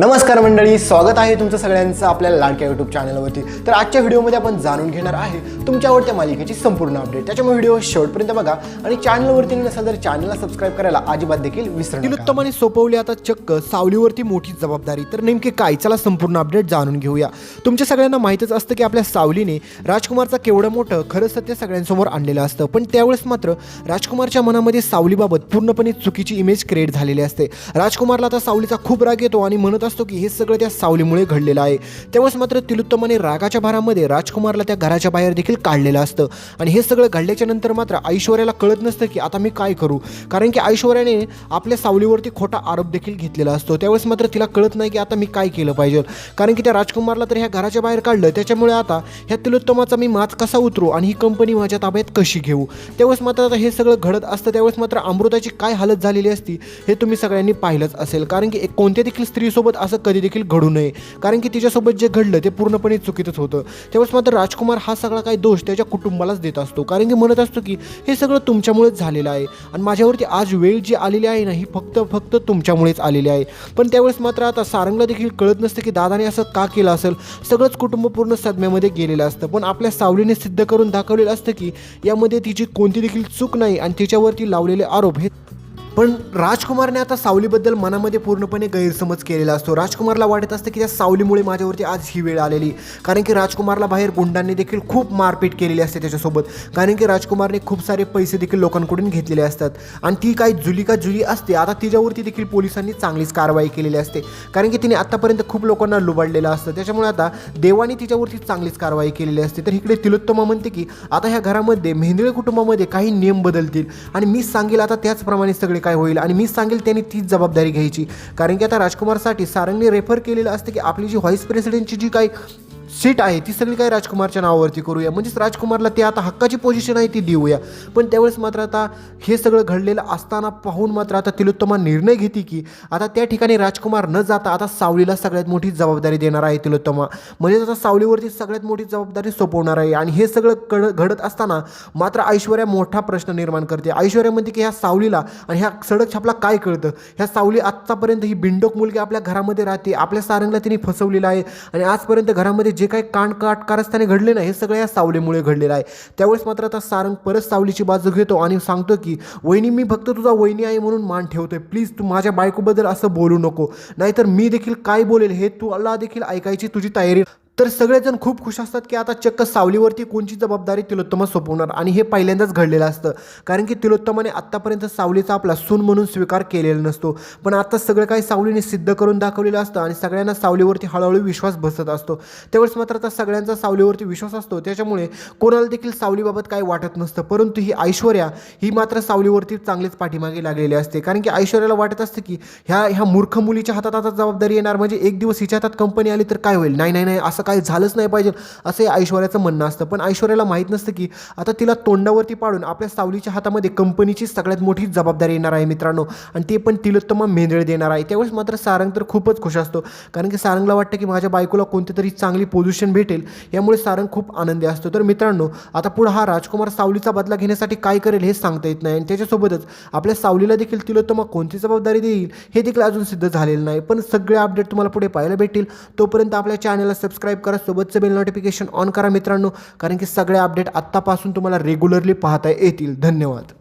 नमस्कार मंडळी स्वागत आहे तुमचं सगळ्यांचं आपल्या लाडक्या यूट्यूब चॅनलवरती तर आजच्या व्हिडिओमध्ये आपण जाणून घेणार आहे तुमच्या आवडत्या मालिकेची संपूर्ण अपडेट त्याच्यामुळे व्हिडिओ शेवटपर्यंत बघा आणि चॅनलवरती नसाल तर चॅनलला सबस्क्राईब करायला अजिबात देखील विसरू तिलोत्तमाने सोपवली आता चक्क सावलीवरती मोठी जबाबदारी. तर नेमके काय? चला संपूर्ण अपडेट जाणून घेऊया. तुमच्या सगळ्यांना माहीतच असतं की आपल्या सावलीने राजकुमारचं केवढं मोठं खरं सत्य सगळ्यांसमोर आणलेलं असतं. पण त्यावेळेस मात्र राजकुमारच्या मनामध्ये सावलीबाबत पूर्णपणे चुकीची इमेज क्रिएट झालेली असते. राजकुमारला आता सावलीचा खूप राग येतो आणि म्हणत असतो की हे सगळं त्या सावलीमुळे घडलेलं आहे. तेव्हाच मात्र तिलोत्तमाने रागाच्या भारामध्ये राजकुमारला त्या घराच्या बाहेर देखील काढलेलं असतं. आणि हे सगळं घडल्याच्या नंतर मात्र ऐश्वर्याला कळत नसतं की आता मी काय करू? कारण की ऐश्वर्याने आपल्या सावलीवरती खोटा आरोप देखील घेतलेला असतो. त्यावेळेस मात्र तिला कळत नाही की आता मी काय केलं पाहिजे. कारण की त्या राजकुमारला तर ह्या घराच्या बाहेर काढलं. त्याच्यामुळे आता ह्या तिलोत्तमाचा मी माच कसा उतरू आणि ही कंपनी माझ्या ताब्यात कशी घेऊ? त्यावेळेस मात्र आता हे सगळं घडत असतं. त्यावेळेस मात्र अमृताची काय हालत झालेली असती हे तुम्ही सगळ्यांनी पाहिलंच असेल. कारण की एक कोणत्या देखील स्त्रीसोबत असं कधी देखील घडू नये. कारण की तिच्यासोबत जे घडलं ते पूर्णपणे चुकीचंच होतं. त्यावेळेस मात्र राजकुमार हा सगळा काही दोष त्याच्या कुटुंबालाच देत असतो. कारण की म्हणत असतो की हे सगळं तुमच्यामुळेच झालेलं आहे. आणि माझ्यावरती आज वेळ जी आलेली आहे ना ही फक्त फक्त तुमच्यामुळेच आलेली आहे. पण त्यावेळेस मात्र आता सारंगला देखील कळत नसतं की दादाने असं का केलं असेल. सगळंच कुटुंब पूर्ण सदम्यामध्ये गेलेलं असतं. पण आपल्या सावलीने सिद्ध करून दाखवलेलं असतं की यामध्ये तिची कोणती देखील चूक नाही आणि तिच्यावरती लावलेले आरोप हे पण राजकुमारने आता सावलीबद्दल मनामध्ये पूर्णपणे गैरसमज केलेला असतो. राजकुमारला वाटत असतं की त्या सावलीमुळे माझ्यावरती आज ही वेळ आलेली. कारण की राजकुमारला बाहेर गुंडांनी देखील खूप मारपीट केलेली असते त्याच्यासोबत. कारण की राजकुमारने खूप सारे पैसे देखील लोकांकडून घेतलेले असतात. आणि ती काही जुली का जुली असते. आता तिच्यावरती देखील पोलिसांनी चांगलीच कारवाई केलेली असते. कारण की तिने आत्तापर्यंत खूप लोकांना लुबाडलेलं असतं. त्याच्यामुळे आता देवाने तिच्यावरती चांगलीच कारवाई केलेली असते. तर इकडे तिलोत्तमा म्हणते की आता ह्या घरामध्ये मेंदळे कुटुंबामध्ये काही नियम बदलतील. आणि मी सांगेल आता त्याचप्रमाणे सगळे काय होईल? आणि मी सांगेल त्यांनी तीच जबाबदारी घ्यायची. कारण की आता राजकुमारसाठी सारंगने रेफर केलेलं असतं की आपली जी व्हाईस प्रेसिडेंटची जी काही सीट आहे ती सगळी काही राजकुमारच्या नावावरती करूया. म्हणजेच राजकुमारला ते आता हक्काची पोझिशन आहे ती देऊया. पण त्यावेळेस मात्र आता हे सगळं घडलेलं असताना पाहून मात्र आता तिलोत्तमा निर्णय घेते की आता त्या ठिकाणी राजकुमार न जाता आता सावलीला सगळ्यात मोठी जबाबदारी देणार आहे तिलोत्तमा. म्हणजेच आता सावलीवरती सगळ्यात मोठी जबाबदारी सोपवणार आहे आणि हे सगळं कड घडत असताना मात्र ऐश्वर्या मोठा प्रश्न निर्माण करते. ऐश्वर्या म्हणते की ह्या सावलीला आणि ह्या सडक छापला काय कळतं? ह्या सावली आत्तापर्यंत ही बिंडोक मुलगी आपल्या घरामध्ये राहते. आपल्या सारंगला तिने फसवलेलं आहे आणि आजपर्यंत घरामध्ये जे काही कांड काट कारस्थाने घडले ना हे सगळं या सावलीमुळे घडलेलं आहे. त्यावेळेस मात्र आता सारंग परत सावलीची बाजू घेतो आणि सांगतो की वहिनी मी फक्त तुझा वहिनी आहे म्हणून मान ठेवतोय. प्लीज तू माझ्या बायकोबद्दल असं बोलू नको. नाहीतर मी देखील काय बोलेल हे तू अल्ला देखील ऐकायची तुझी तयारी तर सगळेजण खूप खुश असतात की आता चक्क सावलीवरती कोणची जबाबदारी तिलोत्तमा सोपवणार? आणि हे पहिल्यांदाच घडलेलं असतं. कारण की तिलोत्तमाने आत्तापर्यंत सावलीचा आपला सून म्हणून स्वीकार केलेला नसतो. पण आता सगळं काही सावलीने सिद्ध करून दाखवलेलं असतं आणि सगळ्यांना सावलीवरती हळूहळू विश्वास बसत असतो. त्यावेळेस मात्र आता सगळ्यांचा सावलीवरती विश्वास असतो. त्याच्यामुळे कोणाला देखील सावलीबाबत काही वाटत नसतं. परंतु ही ऐश्वर्या ही मात्र सावलीवरती चांगलीच पाठीमागे लागलेली असते. कारण की ऐश्वर्याला वाटत असतं की ह्या ह्या मूर्ख मुलीच्या हातात आता जबाबदारी येणार. म्हणजे एक दिवस हिच्या हातात कंपनी आली तर काय होईल? नाही नाही नाही. असं काही झालंच नाही पाहिजे असं ऐश्वर्याचं म्हणणं असतं. पण ऐश्वर्याला माहीत नसतं की आता तिला तोंडावरती पाडून आपल्या सावलीच्या हातामध्ये कंपनीची सगळ्यात मोठी जबाबदारी येणार आहे मित्रांनो. आणि ते पण तिलोत्तमा मेंदळे देणार आहे. त्यावेळेस मात्र सारंग तर खूपच खुश असतो. कारण की सारंगला वाटतं की माझ्या बायकोला कोणती तरी चांगली पोझिशन भेटेल यामुळे सारंग खूप आनंदी असतो. तर मित्रांनो आता पुढं हा राजकुमार सावलीचा बदला घेण्यासाठी काय करेल हे सांगता येत नाही. आणि त्याच्यासोबतच आपल्या सावलीला देखील तिलोत्तमा कोणती जबाबदारी देईल हे देखील अजून सिद्ध झालेलं नाही. पण सगळे अपडेट तुम्हाला पुढे पाहायला भेटतील. तोपर्यंत आपल्या चॅनलला सबस्क्राईब करा सोबतचं बेल नोटिफिकेशन ऑन करा मित्रांनो. कारण की सगळे अपडेट आत्तापासून तुम्हाला रेग्युलरली पाहता येतील. धन्यवाद.